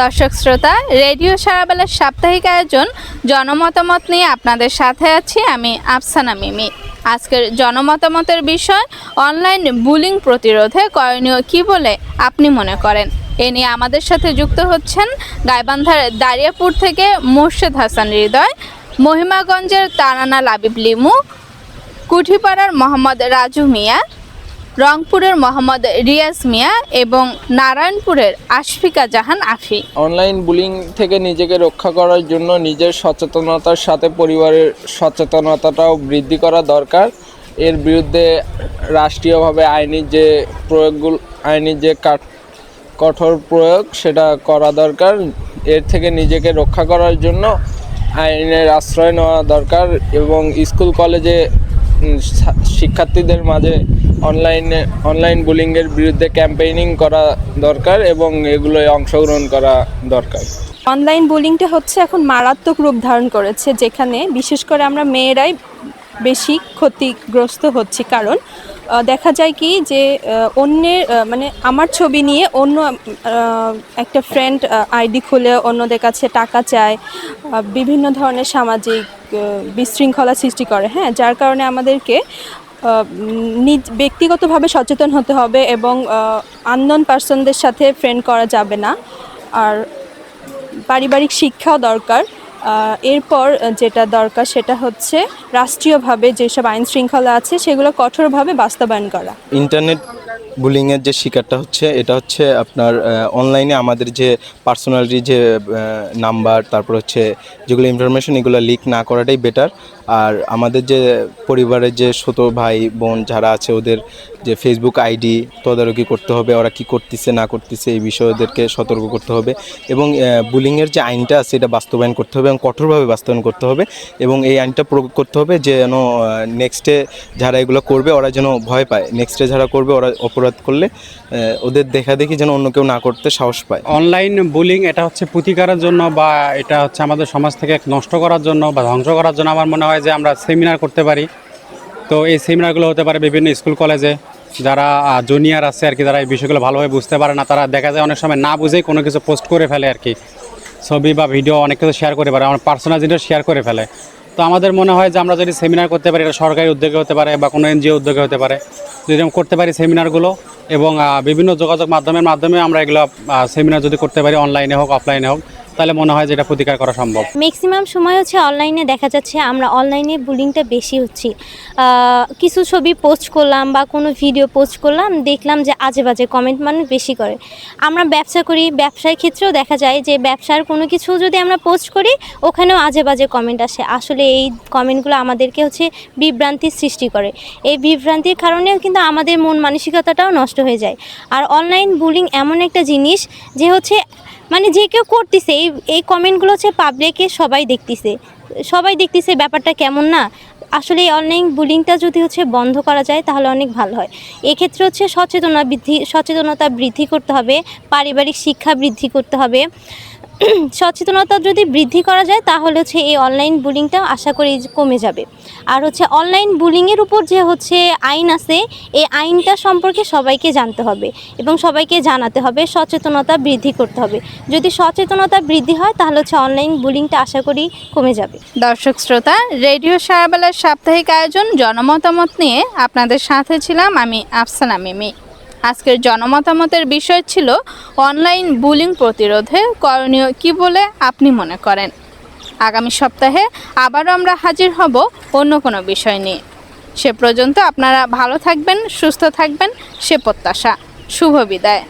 দর্শক শ্রোতা, রেডিও সারাবেলার সাপ্তাহিক আয়োজন জনমতামত নিয়ে আপনাদের সাথে আছি আমি আফসানা মিমি। আজকের জনমতামতের বিষয়, অনলাইন বুলিং প্রতিরোধে করণীয় কি বলে আপনি মনে করেন? এ নিয়ে আমাদের সাথে যুক্ত হচ্ছেন গাইবান্ধার দারিয়াপুর থেকে মোর্শেদ হাসান হৃদয়, মহিমাগঞ্জের তারানা লাবিব লিমু, কুঠিপাড়ার মোহাম্মদ রাজু মিয়া রংপুরের মোহাম্মদ রিয়াজ মিয়া এবং নারায়ণপুরের আশফিকা জাহান আফি। অনলাইন বুলিং থেকে নিজেকে রক্ষা করার জন্য নিজের সচেতনতার সাথে পরিবারের সচেতনতাটাও বৃদ্ধি করা দরকার। এর বিরুদ্ধে রাষ্ট্রীয়ভাবে আইনি যে প্রয়োগগুলো, আইনি যে কঠোর প্রয়োগ সেটা করা দরকার। এর থেকে নিজেকে রক্ষা করার জন্য আইনের আশ্রয় নেওয়া দরকার এবং স্কুল, কলেজে শিক্ষার্থীদের মাঝে অনলাইনে অনলাইন বুলিংয়ের বিরুদ্ধে ক্যাম্পেইনিং করা দরকার এবং এগুলোয় অংশগ্রহণ করা দরকার। অনলাইন বুলিংটা হচ্ছে এখন মারাত্মক রূপ ধারণ করেছে, যেখানে বিশেষ করে আমরা মেয়েরাই বেশি ক্ষতিগ্রস্ত হচ্ছি। কারণ দেখা যায় কি যে অন্যের মানে আমার ছবি নিয়ে অন্য একটা ফ্রেন্ড আইডি খুলে অন্যদের কাছে টাকা চায় বিভিন্ন ধরনের সামাজিক বিশৃঙ্খলা সৃষ্টি করে। হ্যাঁ যার কারণে আমাদেরকে নিজ ব্যক্তিগতভাবে সচেতন হতে হবে এবং আননোন পার্সনদের সাথে ফ্রেন্ড করা যাবে না। আর পারিবারিক শিক্ষাও দরকার। এরপর যেটা দরকার সেটা হচ্ছে রাষ্ট্রীয়ভাবে যেসব আইন শৃঙ্খলা আছে সেগুলো কঠোরভাবে বাস্তবায়ন করা। ইন্টারনেট বুলিংয়ের যে শিকারটা হচ্ছে, এটা হচ্ছে আপনার অনলাইনে আমাদের যে পার্সোনালিটি যে নাম্বার তারপর হচ্ছে যেগুলো ইনফরমেশন এগুলো লিক না করাটাই বেটার আর আমাদের যে পরিবারের যে ছোট ভাই, বোন যারা আছে, ওদের যে ফেসবুক আইডি তদারকি করতে হবে, ওরা কি করতেছে, না করতেছে, এই বিষয়ে ওদেরকে সতর্ক করতে হবে এবং বুলিংয়ের যে আইনটা আছে, এটা বাস্তবায়ন করতে হবে এবং কঠোরভাবে বাস্তবায়ন করতে হবে এবং এই আইনটা প্রয়োগ করতে হবে যে যেন নেক্সটে যারা এগুলো করবে, ওরা যেন ভয় পায়। নেক্সটে যারা করবে, ওরা অপরাধ করলে ওদের দেখা দেখি যেন অন্য কেউ না করতে সাহস পায়। অনলাইন বুলিং এটা হচ্ছে প্রতিকারের জন্য বা এটা হচ্ছে আমাদের সমাজ থেকে নষ্ট করার জন্য বা ধ্বংস করার জন্য আমার মনে হয় যে আমরা সেমিনার করতে পারি। তো এই সেমিনারগুলো হতে পারে বিভিন্ন স্কুল কলেজে যারা জুনিয়র আছে আর কি, যারা এই বিষয়গুলো ভালোভাবে বুঝতে পারে না, তারা দেখা যায় অনেক সময় না বুঝেই কোনো কিছু পোস্ট করে ফেলে আর কি। ছবি বা ভিডিও অনেক কিছু শেয়ার করে পারে, আমার পার্সোনাল জিনিস শেয়ার করে ফেলে। তো আমাদের মনে হয় যে আমরা যদি সেমিনার করতে পারি, এটা সরকারি উদ্যোগে হতে পারে বা কোনো এনজিও উদ্যোগে হতে পারে, যদি আমরা করতে পারি সেমিনারগুলো এবং বিভিন্ন যোগাযোগ মাধ্যমের মাধ্যমে আমরা এগুলো সেমিনার যদি করতে পারি অনলাইনে হোক অফলাইনে হোক তাহলে মনে হয় যে এটা প্রতিকার করা সম্ভব। ম্যাক্সিমাম সময় হচ্ছে অনলাইনে দেখা যাচ্ছে আমরা অনলাইনে বুলিংটা বেশি হচ্ছি। কিছু ছবি পোস্ট করলাম বা কোনো ভিডিও পোস্ট করলাম, দেখলাম যে আজে বাজে কমেন্ট মানুষ বেশি করে। আমরা ব্যবসা করি, ব্যবসার ক্ষেত্রেও দেখা যায় যে ব্যবসার কোনো কিছু যদি আমরা পোস্ট করি, ওখানেও আজে বাজে কমেন্ট আসে। আসলে এই কমেন্টগুলো আমাদেরকে হচ্ছে বিভ্রান্তির সৃষ্টি করে। এই বিভ্রান্তির কারণেও কিন্তু আমাদের মন মানসিকতাটাও নষ্ট হয়ে যায়। আর অনলাইন বুলিং এমন একটা জিনিস যে হচ্ছে মানে যে কেউ করতেছে, এই এই কমেন্টগুলো হচ্ছে পাবলিকে সবাই দেখতেছে। সবাই দেখতেছে ব্যাপারটা কেমন না? আসলে এই অনলাইন বুলিংটা যদি হচ্ছে বন্ধ করা যায়, তাহলে অনেক ভালো হয়। এক্ষেত্রে হচ্ছে সচেতনতা বৃদ্ধি সচেতনতা বৃদ্ধি করতে হবে, পারিবারিক শিক্ষা বৃদ্ধি করতে হবে। সচেতনতা যদি বৃদ্ধি করা যায়, তাহলে হচ্ছে এই অনলাইন বুলিংটা আশা করি কমে যাবে। আর হচ্ছে অনলাইন বুলিংয়ের উপর যে হচ্ছে আইন আছে, এই আইনটা সম্পর্কে সবাইকে জানতে হবে এবং সবাইকে জানাতে হবে, সচেতনতা বৃদ্ধি করতে হবে। যদি সচেতনতা বৃদ্ধি হয়, তাহলে হচ্ছে অনলাইন বুলিংটা আশা করি কমে যাবে। দর্শক শ্রোতা, রেডিও সারাবেলার সাপ্তাহিক আয়োজন, জনমতামত নিয়ে আপনাদের সাথে ছিলাম আমি আফসানা মিমি। আজকের জনমতামতের বিষয় ছিল অনলাইন বুলিং প্রতিরোধে করণীয় কি বলে আপনি মনে করেন? আগামী সপ্তাহে আবারও আমরা হাজির হব অন্য কোনো বিষয় নিয়ে। সে পর্যন্ত আপনারা ভালো থাকবেন, সুস্থ থাকবেন, সে প্রত্যাশা। শুভ বিদায়।